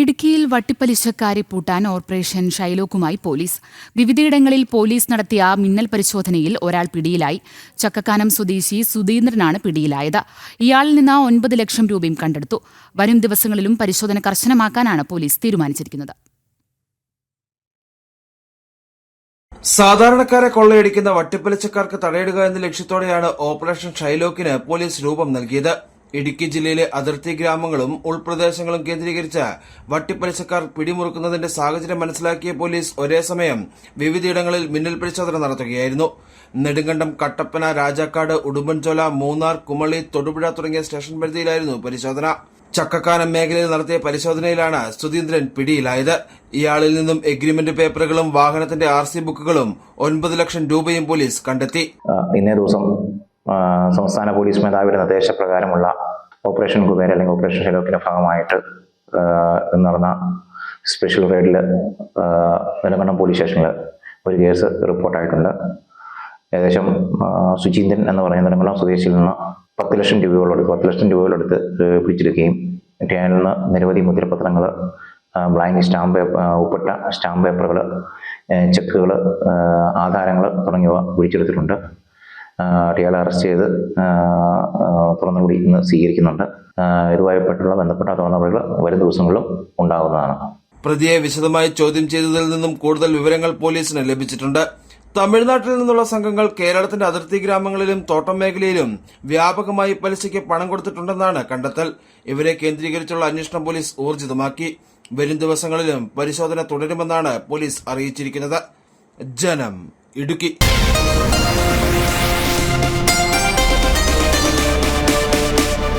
ഇടുക്കിയിൽ വട്ടിപ്പലിശക്കാരി പൂട്ടാൻ ഓപ്പറേഷൻ ഷൈലോക്കുമായി പോലീസ്. വിവിധയിടങ്ങളിൽ പോലീസ് നടത്തിയ മിന്നൽ പരിശോധനയിൽ ഒരാൾ പിടിയിലായി. ചക്കക്കാനം സ്വദേശി സുധീന്ദ്രനാണ് പിടിയിലായത്. ഇയാളിൽ നിന്ന് ഒൻപത് ലക്ഷം രൂപയും കണ്ടെടുത്തു. വരും ദിവസങ്ങളിലും പരിശോധന കർശനമാക്കാനാണ് പോലീസ് തീരുമാനിച്ചിരിക്കുന്നത്. സാധാരണക്കാരെ കൊള്ളയടിക്കുന്ന വട്ടിപ്പലിച്ചക്കാർക്ക് തടയിടുക എന്ന ലക്ഷ്യത്തോടെയാണ് ഓപ്പറേഷൻ ഷൈലോക്കിന് പോലീസ് രൂപം നൽകിയത്. ഇടുക്കി ജില്ലയിലെ അതിർത്തി ഗ്രാമങ്ങളും ഉൾപ്രദേശങ്ങളും കേന്ദ്രീകരിച്ച് വട്ടിപ്പലിശക്കാർ പിടിമുറുക്കുന്നതിന്റെ സാഹചര്യം മനസ്സിലാക്കിയ പോലീസ് ഒരേ സമയം വിവിധയിടങ്ങളിൽ മിന്നൽ പരിശോധന നടത്തുകയായിരുന്നു. നെടുങ്കണ്ടം കട്ടപ്പന രാജാക്കാട് ഉടുമ്പൻചോല മൂന്നാർ കുമളി തൊടുപുഴ തുടങ്ങിയ സ്റ്റേഷൻ പരിധിയിലായിരുന്നു പരിശോധന. ചക്കക്കാനം മേഖലയിൽ നടത്തിയ പരിശോധനയിലാണ് സുധീന്ദ്രൻ പിടിയിലായത്. ഇയാളിൽ നിന്നും എഗ്രിമെന്റ് പേപ്പറുകളും വാഹനത്തിന്റെ ആർ സി ബുക്കുകളും ഒൻപത് ലക്ഷം രൂപയും പോലീസ് കണ്ടെത്തി. ഇന്നേ ദിവസം സംസ്ഥാന പോലീസ് മേധാവിയുടെ നിർദ്ദേശപ്രകാരമുള്ള ഓപ്പറേഷൻ കുബേര അല്ലെങ്കിൽ ഓപ്പറേഷൻ ഷെലോക്കിന്റെ ഭാഗമായിട്ട് നടന്ന സ്പെഷ്യൽ റെയ്ഡിൽ നിലമണ്ണം പോലീസ് സ്റ്റേഷനിൽ ഒരു കേസ് റിപ്പോർട്ടായിട്ടുണ്ട് ഏകദേശം സുചീന്ദ്രൻ എന്ന് പറയുന്ന നിലമണ്ണം സ്വദേശിയിൽ നിന്ന് പത്ത് ലക്ഷം രൂപയോളെടുത്ത് പത്ത് ലക്ഷം രൂപയോളെടുത്ത് ഏഹ്, പിടിച്ചെടുക്കുകയും മറ്റേ നിന്ന് നിരവധി മുദ്രപത്രങ്ങൾ ബ്ലാങ്ക് സ്റ്റാമ്പ് പേപ്പർ ഉൾപ്പെട്ട സ്റ്റാമ്പ് പേപ്പറുകൾ ചെക്കുകൾ ആധാരങ്ങൾ തുടങ്ങിയവ പിടിച്ചെടുത്തിട്ടുണ്ട്. ഇയാളെ അറസ്റ്റ് ചെയ്ത് തുറന്നുകൂടി ഇന്ന് സ്വീകരിക്കുന്നുണ്ട്. ഇതുമായിട്ടുള്ള ബന്ധപ്പെട്ട തുറന്നുകൂടികൾ വരും ദിവസങ്ങളിലും ഉണ്ടാകുന്നതാണ്. പ്രതിയെ വിശദമായി ചോദ്യം ചെയ്തതിൽ നിന്നും കൂടുതൽ വിവരങ്ങൾ പോലീസിന് ലഭിച്ചിട്ടുണ്ട്. തമിഴ്നാട്ടിൽ നിന്നുള്ള സംഘങ്ങൾ കേരളത്തിന്റെ അതിർത്തി ഗ്രാമങ്ങളിലും തോട്ടം മേഖലയിലും വ്യാപകമായി പലിശയ്ക്ക് പണം കൊടുത്തിട്ടുണ്ടെന്നാണ് കണ്ടെത്തൽ. ഇവരെ കേന്ദ്രീകരിച്ചുള്ള അന്വേഷണം പോലീസ് ഊർജിതമാക്കി. വരും ദിവസങ്ങളിലും പരിശോധന തുടരുമെന്നാണ് പോലീസ് അറിയിച്ചിരിക്കുന്നത്. ജനം ഇടുക്കി.